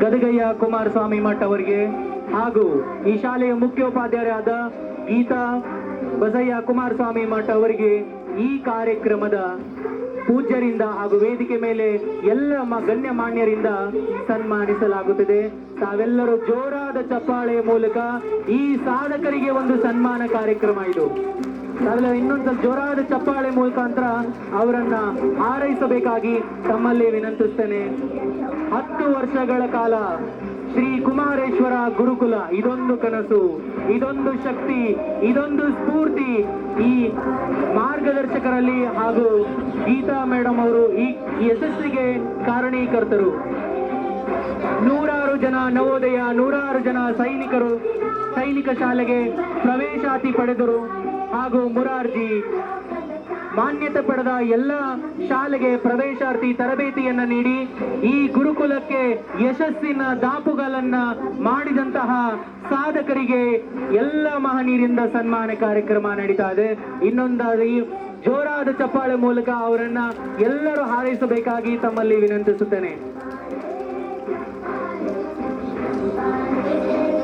ಗದಗಯ್ಯ ಕುಮಾರಸ್ವಾಮಿ ಮಠ ಅವರಿಗೆ ಹಾಗೂ ಈ ಶಾಲೆಯ ಮುಖ್ಯೋಪಾಧ್ಯಾಯರಾದ ಗೀತಾ ಬಸಯ್ಯ ಕುಮಾರಸ್ವಾಮಿ ಮಠ ಅವರಿಗೆ ಈ ಕಾರ್ಯಕ್ರಮದ ಪೂಜ್ಯರಿಂದ ಹಾಗೂ ವೇದಿಕೆ ಮೇಲೆ ಎಲ್ಲ ಮ- ಗಣ್ಯಮಾನ್ಯರಿಂದ ಸನ್ಮಾನಿಸಲಾಗುತ್ತದೆ. ತಾವೆಲ್ಲರೂ ಜೋರಾದ ಚಪ್ಪಾಳೆಯ ಮೂಲಕ ಈ ಸಾಧಕರಿಗೆ ಒಂದು ಸನ್ಮಾನ ಕಾರ್ಯಕ್ರಮ ಇದು. ತಾವೆಲ್ಲ ಇನ್ನೊಂದು ಜೋರಾದ ಚಪ್ಪಾಳೆ ಮುಖಾಂತರ ಅವರನ್ನ ಹಾರೈಸಬೇಕಾಗಿ ತಮ್ಮಲ್ಲಿ ವಿನಂತಿಸ್ತೇನೆ. ಹತ್ತು ವರ್ಷಗಳ ಕಾಲ ಶ್ರೀ ಕುಮಾರೇಶ್ವರ ಗುರುಕುಲ, ಇದೊಂದು ಕನಸು, ಇದೊಂದು ಶಕ್ತಿ, ಇದೊಂದು ಸ್ಫೂರ್ತಿ ಈ ಮಾರ್ಗದರ್ಶಕರಲ್ಲಿ ಹಾಗೂ ಗೀತಾ ಮೇಡಮ್ ಅವರು ಈ ಯಶಸ್ಸಿಗೆ ಕಾರಣೀಕರ್ತರು. ನೂರಾರು ಜನ ನವೋದಯ, ನೂರಾರು ಜನ ಸೈನಿಕರು, ಸೈನಿಕ ಶಾಲೆಗೆ ಪ್ರವೇಶಾತಿ ಪಡೆದರು. ಹಾಗೂ ಮುರಾರ್ಜಿ ಮಾನ್ಯತೆ ಪಡೆದ ಎಲ್ಲ ಶಾಲೆಗೆ ಪ್ರವೇಶಾರ್ಥಿ ತರಬೇತಿಯನ್ನ ನೀಡಿ ಈ ಗುರುಕುಲಕ್ಕೆ ಯಶಸ್ಸಿನ ದಾಪುಗಳನ್ನ ಮಾಡಿದಂತಹ ಸಾಧಕರಿಗೆ ಎಲ್ಲ ಮಹನೀಯರಿಂದ ಸನ್ಮಾನ ಕಾರ್ಯಕ್ರಮ ನಡೀತಾ ಇದೆ. ಇನ್ನೊಂದಾದ ಈ ಜೋರಾದ ಚಪ್ಪಾಳೆ ಮೂಲಕ ಅವರನ್ನ ಎಲ್ಲರೂ ಹಾರೈಸಬೇಕಾಗಿ ತಮ್ಮಲ್ಲಿ ವಿನಂತಿಸುತ್ತೇನೆ.